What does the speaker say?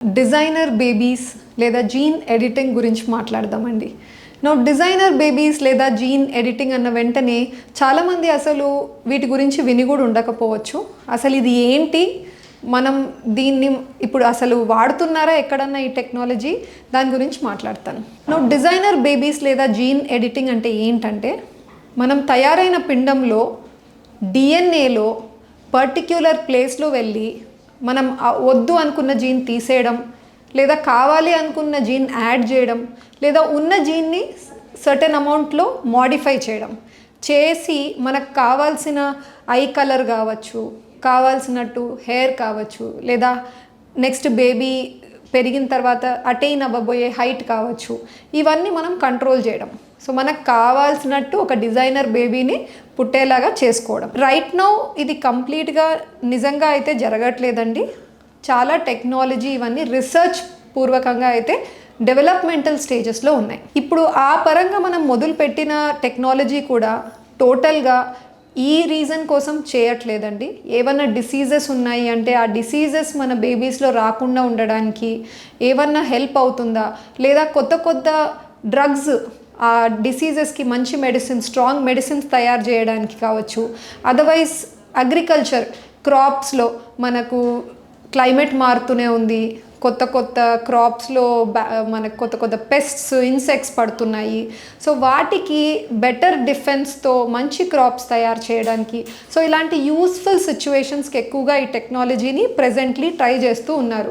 Designer babies లేదా gene editing గురించి మాట్లాడదామండి. నో డిజైనర్ బేబీస్ లేదా జీన్ ఎడిటింగ్ అన్న వెంటనే చాలామంది అసలు వీటి గురించి విని కూడా ఉండకపోవచ్చు. అసలు ఇది ఏంటి? మనం దీన్ని ఇప్పుడు అసలు వాడుతున్నారా ఎక్కడన్నా ఈ టెక్నాలజీ? దాని గురించి మాట్లాడతాను. నో డిజైనర్ బేబీస్ లేదా జీన్ ఎడిటింగ్ అంటే ఏంటంటే మనం తయారైన పిండంలో డిఎన్ఏలో పర్టిక్యులర్ ప్లేస్లో వెళ్ళి మనం వద్దు అనుకున్న జీన్ తీసేయడం లేదా కావాలి అనుకున్న జీన్ యాడ్ చేయడం లేదా ఉన్న జీన్ని సర్టెన్ అమౌంట్లో మాడిఫై చేయడం. చేసి మనకు కావాల్సిన ఐ కలర్ కావచ్చు కావాల్సినట్టు హెయిర్ కావచ్చు లేదా నెక్స్ట్ బేబీ పెరిగిన తర్వాత అటైన్ అవ్వబోయే హైట్ కావచ్చు. ఇవన్నీ మనం కంట్రోల్ చేయడం. సో మనకు కావాల్సినట్టు ఒక డిజైనర్ బేబీని పుట్టేలాగా చేసుకోవడం. రైట్ నౌ ఇది కంప్లీట్గా నిజంగా అయితే జరగట్లేదండి. చాలా టెక్నాలజీ ఇవన్నీ రీసెర్చ్ పూర్వకంగా అయితే డెవలప్మెంటల్ స్టేజెస్లో ఉన్నాయి. ఇప్పుడు ఆ పరంగా మనం మొదలుపెట్టిన టెక్నాలజీ కూడా టోటల్గా ఈ రీజన్ కోసం చేయట్లేదండి. ఏమన్నా డిసీజెస్ ఉన్నాయి అంటే ఆ డిసీజెస్ మన బేబీస్లో రాకుండా ఉండడానికి ఏమన్నా హెల్ప్ అవుతుందా? లేదా కొత్త కొత్త డ్రగ్స్ ఆ డిసీజెస్కి మంచి మెడిసిన్స్ స్ట్రాంగ్ మెడిసిన్స్ తయారు చేయడానికి కావచ్చు. అదర్వైజ్ అగ్రికల్చర్ క్రాప్స్లో మనకు క్లైమేట్ మారుతూనే ఉంది. కొత్త కొత్త క్రాప్స్లో మనకు కొత్త కొత్త పెస్ట్స్ ఇన్సెక్ట్స్ పడుతున్నాయి. సో వాటికి బెటర్ డిఫెన్స్తో మంచి క్రాప్స్ తయారు చేయడానికి సో ఇలాంటి యూస్ఫుల్ సిచ్యువేషన్స్కి ఎక్కువగా ఈ టెక్నాలజీని ప్రజెంట్లీ ట్రై చేస్తూ ఉన్నారు.